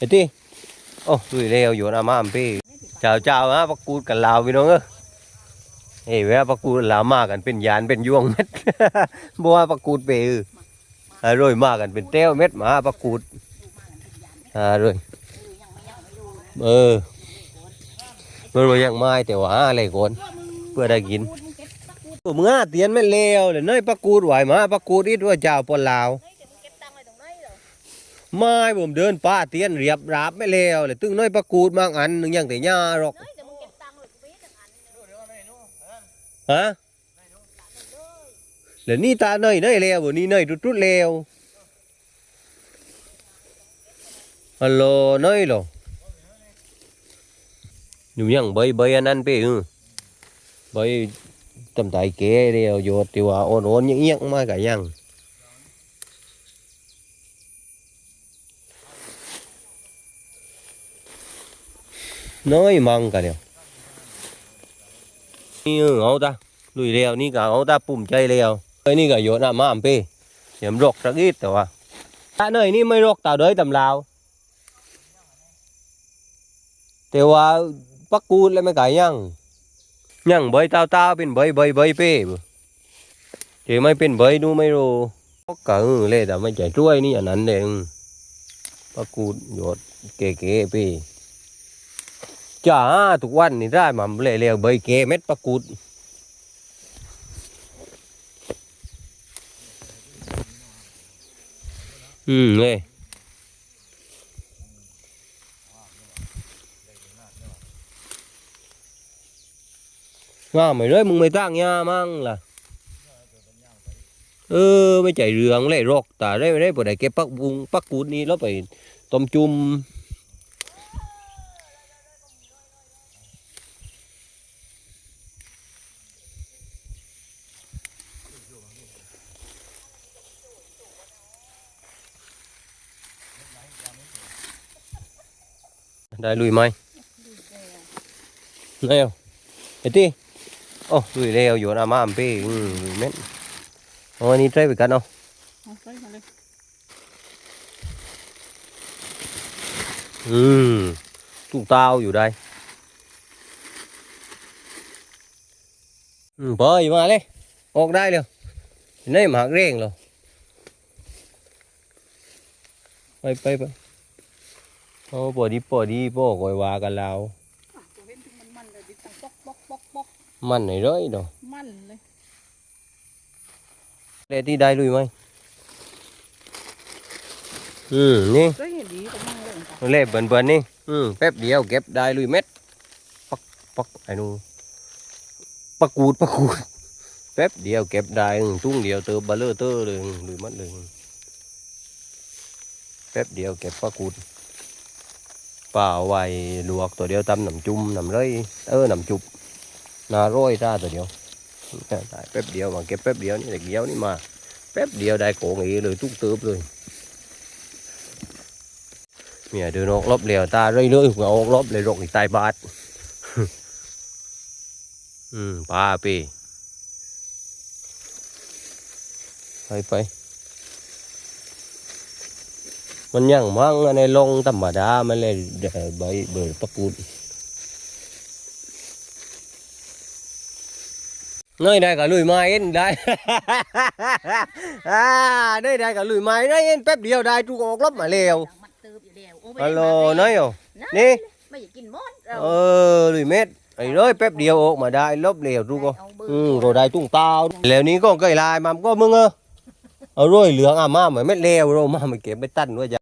ไอ้ที่โอ้ดุยเลวอยู่นะมาอัมพี่เจ้าเจ้าฮะปักกูดกันลาวพี่น้องเอ้ยเฮ้ยเวลาปักกูดลาวมากันเป็นยานเป็นยวงเม็ดบัวปักกูดไปเอออร่อยมากกันเป็นเต้วเม็ดหมาปักกูดอร่อยเออไม่รู้ยังไม่แต่ว่าอะไรก่อนเพื่อได้กินตัวมึงอะเตียนไม่เลวเลยน้อยปักกูดไหวมาปักกูดอีตัวเจ้าปนลาว ไม่ผมเดินป้าเตียนเรียบราบไม่เลวเลยตึงน้อยประกูดมากอันหนึ่งอยังแต่ยาหรอกฮะแล้วนี่ตาเนยเนยเลวบ่นี่เนยทุดๆเลวฮัลโหลเนยหรอหนูยังใบใบอันนั้นไปเออใบตำไตเก๋เดียวโยดที่ว่าโอนโอนยังเอียงๆมากัยัง น้อยมังกันเดียวนี่เอาตาลุยเร็วนี่ก็เอาตาปุ่มใจเร็วไอ้นี่ก็โยนน้ำมาอัมพีเดี๋ยวมันรกสักนิดแต่ว่าตาเนยนี่ไม่รกตาเด้ยตำลาวแต่ว่าปักกูดแล้วไม่ไก่ยังยังใบเต้าเต้าเป็นใบใบใบเป้บ่ที่ไม่เป็นใบดูไม่รู้ก็เออเลยแต่ไม่ใจช่วยนี่อันนั้นเองปักกูดโยดเก๋ๆเป้ จ้าทุกวันนี่ได้มาเลี้ยวๆใบเกเม็ดปลากูดอืมเลยงาไม่เลยมึงไม่ตั้งยามั่งล่ะ เออ ไม่ใจเรืองเลยรอกแต่ได้ได้ปวดได้เก็บปักบุงปักกูดนี่แล้วไปต้มจุ่ม ได้ลุยไหมเร็วไอ้ที่โอ้ลุยเร็วอยู่นะมาอัมพี่อืมลุยเม็ดเอาอันนี้ใช้ไปกันเอาอืมตุ้งเต้าอยู่ได้อืมเปยมาเลยออกได้เลยนี่หมากเร่งเลยไปไปไป โอ้ปวดดีปวดดีปวดกอยว่ากันแล้วมันเลยดิตังปอกปอกปอกปอกมันไหนร้อยเนาะมันเลยเล่ที่ได้ลุยไหมอืมนี่เห็นดีก็มั่งเลยจ้ะเล่เบิ่นเบิ่นนี่อืมแป๊บเดียวเก็บได้ลุยเม็ดปักปักไอ้หนูปักกูดปักกูดแป๊บเดียวเก็บได้ตุ้งเดียวเติมบะเลอร์เตอร์เลยลุยมัดเลยแป๊บเดียวเก็บปักกูด ปล่าไว้ลวกตัวเดียวตำน้ำจุ่มน้ำเลยเออน้ำจุบนาร้อยตาตัวเดียวได้แป๊บเดียวมาเก็บแป๊บเดียวนี่เด็กเดียวนี่มาแป๊บเดียวได้โกงอีเลยทุกเติบเลยเมียเดินออกรอบเลียวตาเรื่อยๆหัวออกรอบเลยรกอีกตายบาดอืมปลาปีไปไป มันยังมั่งอันในลงธรรมดามันเลยเอ่อใบเบอร์ตะกูด nơi đây cả lùi mai yên đây à nơi đây cả lùi mai đấy yên phép điều đây chú ốc lắm mà liều มันตืบอยู่แล้วโอ้ alo nói rồi đi ไม่อยากกินมดเรา ờ lùi mét ấy nói phép điều ốc mà đây lốp liều chú cô เอาเบอร์ ừ rồi đây tung tao liều ní con cây lai mà có mưng ơ ở rồi lượng à mà mà mét leo rồi mà mày kiếm mấy tân nữa